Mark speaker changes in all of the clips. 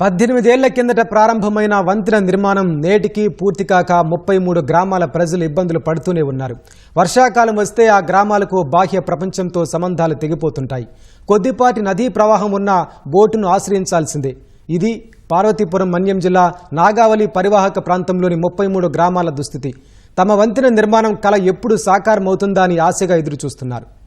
Speaker 1: పద్దెనిమిదేళ్ళ కిందట ప్రారంభమైన వంతెన నిర్మాణం నేటికి పూర్తి కాక ముప్పై మూడు గ్రామాల ప్రజలు ఇబ్బందులు పడుతూనే ఉన్నారు. వర్షాకాలం వస్తే ఆ గ్రామాలకు బాహ్య ప్రపంచంతో సంబంధాలు తెగిపోతుంటాయి. కొద్దిపాటి నదీ ప్రవాహం ఉన్న బోటును ఆశ్రయించాల్సిందే. ఇది పార్వతీపురం మన్యం జిల్లా నాగావళి పరివాహక ప్రాంతంలోని ముప్పై మూడు గ్రామాల దుస్థితి. తమ వంతెన నిర్మాణం కల ఎప్పుడు సాకారమవుతుందా అని ఆశగా ఎదురుచూస్తున్నారు.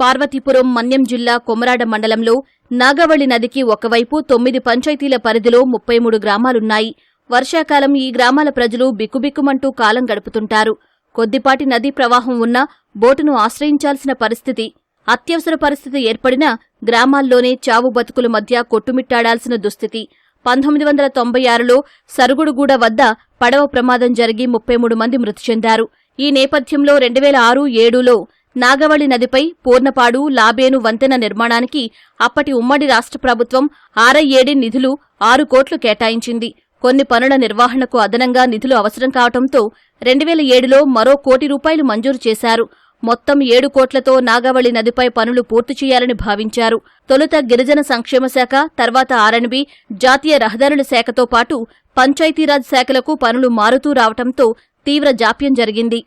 Speaker 2: పార్వతీపురం మన్యం జిల్లా కొమరాడ మండలంలో నాగవళి నదికి ఒకవైపు తొమ్మిది పంచాయతీల పరిధిలో ముప్పై మూడు గ్రామాలున్నాయి. వర్షాకాలం ఈ గ్రామాల ప్రజలు బిక్కుబిక్కుమంటూ కాలం గడుపుతుంటారు. కొద్దిపాటి నదీ ప్రవాహం ఉన్నా బోటును ఆశ్రయించాల్సిన పరిస్థితి అత్యవసర పరిస్థితి ఏర్పడినా గ్రామాల్లోనే చావు బతుకుల మధ్య కొట్టుమిట్టాడాల్సిన దుస్థితి. పంతొమ్మిది వందల తొంభై ఆరులో సరుగుడుగూడ వద్ద పడవ ప్రమాదం జరిగి ముప్పై మూడు మంది మృతి చెందారు. ఈ నేపథ్యంలో రెండు వేల ఆరు ఏడులో నాగవళి నదిపై పూర్ణపాడు లాబేను వంతెన నిర్మాణానికి అప్పటి ఉమ్మడి రాష్ట్ర ప్రభుత్వం ఆర్ఐఏడీ నిధులు ఆరు కోట్లు కేటాయించింది. కొన్ని పనుల నిర్వహణకు అదనంగా నిధులు అవసరం కావడంతో రెండు వేల ఏడులో మరో కోటి రూపాయలు మంజూరు చేశారు. మొత్తం ఏడు కోట్లతో నాగావళి నదిపై పనులు పూర్తి చేయాలని భావించారు. తొలుత గిరిజన సంక్షేమ శాఖ తర్వాత ఆర్ఎన్బి జాతీయ రహదారుల శాఖతో పాటు పంచాయతీరాజ్ శాఖలకు పనులు మారుతూ రావటంతో తీవ్ర జాప్యం జరిగింది.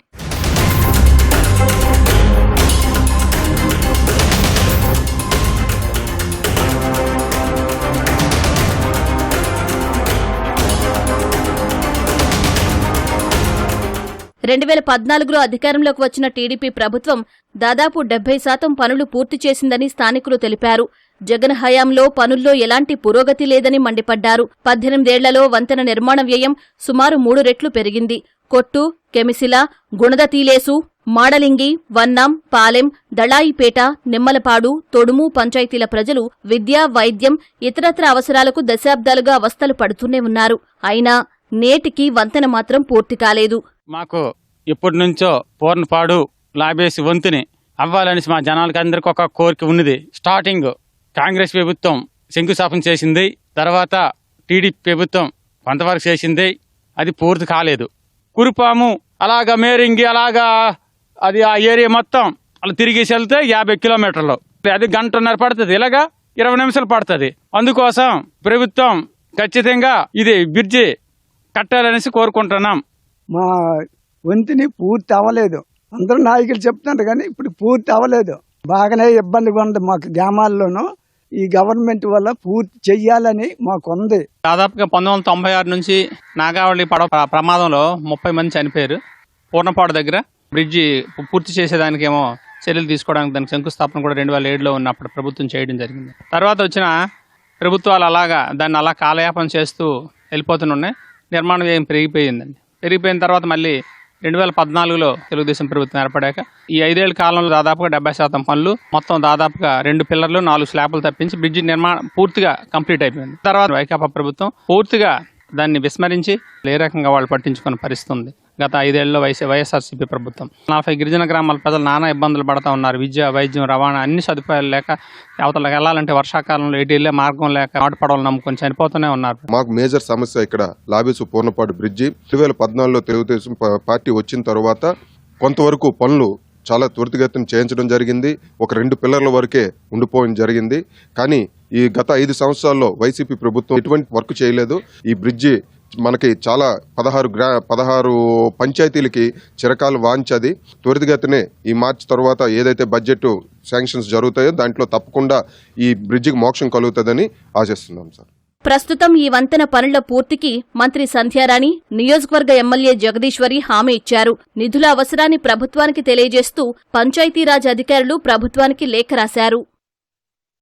Speaker 2: రెండు వేల పద్నాలుగులో అధికారంలోకి వచ్చిన టీడీపీ ప్రభుత్వం దాదాపు డెబ్బై శాతం పనులు పూర్తి చేసిందని స్థానికులు తెలిపారు. జగన్ హయాంలో పనుల్లో ఎలాంటి పురోగతి లేదని మండిపడ్డారు. పద్దెనిమిదేళ్ళలో వంతెన నిర్మాణ వ్యయం సుమారు మూడు రెట్లు పెరిగింది. కొట్టు కెమిసిల గుణదతీలేసు మాడలింగి వన్నాం పాలెం దళాయిపేట నిమ్మలపాడు తొడుము పంచాయతీల ప్రజలు విద్య వైద్యం ఇతరత్ర అవసరాలకు దశాబ్దాలుగా అవస్థలు పడుతూనే ఉన్నారు. అయినా నేటికి వంతెన మాత్రం పూర్తి కాలేదు.
Speaker 3: మాకు ఇప్పటి నుంచో పూర్ణపాడు లాబేసి వంతుని అవ్వాలనేసి మా జనాలకి అందరికీ ఒక కోరిక ఉన్నది. స్టార్టింగ్ కాంగ్రెస్ ప్రభుత్వం శంకుస్థాపన చేసింది తర్వాత టీడీపీ ప్రభుత్వం కొంతవరకు చేసింది అది పూర్తి కాలేదు. కురుపాము అలాగా మేరింగి అలాగా అది ఆ ఏరియా మొత్తం అలా తిరిగేసి వెళ్తే యాభై కిలోమీటర్లు. అది గంటన్నర పడుతుంది ఇలాగా ఇరవై నిమిషాలు పడుతుంది. అందుకోసం ప్రభుత్వం ఖచ్చితంగా ఇది బ్రిడ్జి కట్టాలనేసి కోరుకుంటున్నాం.
Speaker 4: మా వంతిని పూర్తి అవ్వలేదు. అందరూ నాయకులు చెప్తున్నారు కానీ ఇప్పుడు పూర్తి అవ్వలేదు. బాగానే ఇబ్బందిగా ఉంది మాకు గ్రామాల్లోనూ. ఈ గవర్నమెంట్ వల్ల పూర్తి చెయ్యాలని మాకు ఉంది
Speaker 5: దాదాపుగా పంతొమ్మిది వందల తొంభై ఆరు నుంచి నాగావళి పడవ ప్రమాదంలో ముప్పై మంది చనిపోయారు. పూర్ణపాడు దగ్గర బ్రిడ్జి పూర్తి చేసేదానికేమో చర్యలు తీసుకోవడానికి దానికి శంకుస్థాపన కూడా రెండు వేల ఏడులో ఉన్నప్పుడు ప్రభుత్వం చేయడం జరిగింది. తర్వాత వచ్చిన ప్రభుత్వాలు అలాగా దాన్ని అలా కాలయాపన చేస్తూ వెళ్ళిపోతున్నాయి నిర్మాణ వ్యయం పెరిగిపోయిందండి. పెరిగిపోయిన తర్వాత మళ్ళీ రెండు వేల పద్నాలుగులో తెలుగుదేశం ప్రభుత్వం ఏర్పడాక ఈ ఐదేళ్ళ కాలంలో దాదాపుగా డెబ్బై శాతం పనులు మొత్తం దాదాపుగా రెండు పిల్లర్లు నాలుగు స్లాబ్లు తప్పించి బ్రిడ్జి నిర్మాణం పూర్తిగా కంప్లీట్ అయిపోయింది. తర్వాత వైకాపా ప్రభుత్వం పూర్తిగా దాన్ని విస్మరించి ఏ రకంగా వాళ్ళు పట్టించుకున్న పరిస్థితి ఉంది. గత ఐదేళ్ళలో వైఎస్ వైఎస్ఆర్సీపీ ప్రభుత్వం. నలభై గిరిజన గ్రామాల ప్రజలు నానా ఇబ్బందులు పడతా ఉన్నారు. విద్య వైద్యం రవాణా అన్ని సదుపాయాలు లేక అవతలకు వెళ్ళాలంటే వర్షాకాలంలో ఎటు వెళ్ళే మార్గం లేక నాటు పడవలు నమ్ముకొని చనిపోతూనే ఉన్నారు.
Speaker 6: మాకు మేజర్ సమస్య ఇక్కడ లాబేసు పూర్ణపాడు బ్రిడ్జి. రెండు వేల పద్నాలుగులో తెలుగుదేశం పార్టీ వచ్చిన తర్వాత కొంతవరకు పనులు చాలా త్వరితగతిన చేయించడం జరిగింది. ఒక రెండు పిల్లర్ల వరకే ఉండిపోవడం జరిగింది. కానీ ఈ గత ఐదు సంవత్సరాల్లో వైసీపీ ప్రభుత్వం ఎటువంటి వర్క్ చేయలేదు. ఈ బ్రిడ్జి మనకి చాలా పదహారు గ్రా పదహారు పంచాయతీలకి చిరకాలు వాంచది త్వరితగతినే ఈ మార్చి తర్వాత ఏదైతే బడ్జెట్ శాంక్షన్స్ జరుగుతాయో దాంట్లో తప్పకుండా ఈ బ్రిడ్జికి మోక్షం కలుగుతుందని ఆశిస్తున్నాం సార్.
Speaker 2: ప్రస్తుతం ఈ వంతెన పనుల పూర్తికి మంత్రి సంధ్యారాణి నియోజకవర్గ ఎమ్మెల్యే జగదీశ్వరి హామీ ఇచ్చారు. నిధుల అవసరాన్ని ప్రభుత్వానికి తెలియజేస్తూ పంచాయతీరాజ్ అధికారులు ప్రభుత్వానికి లేఖ రాశారు.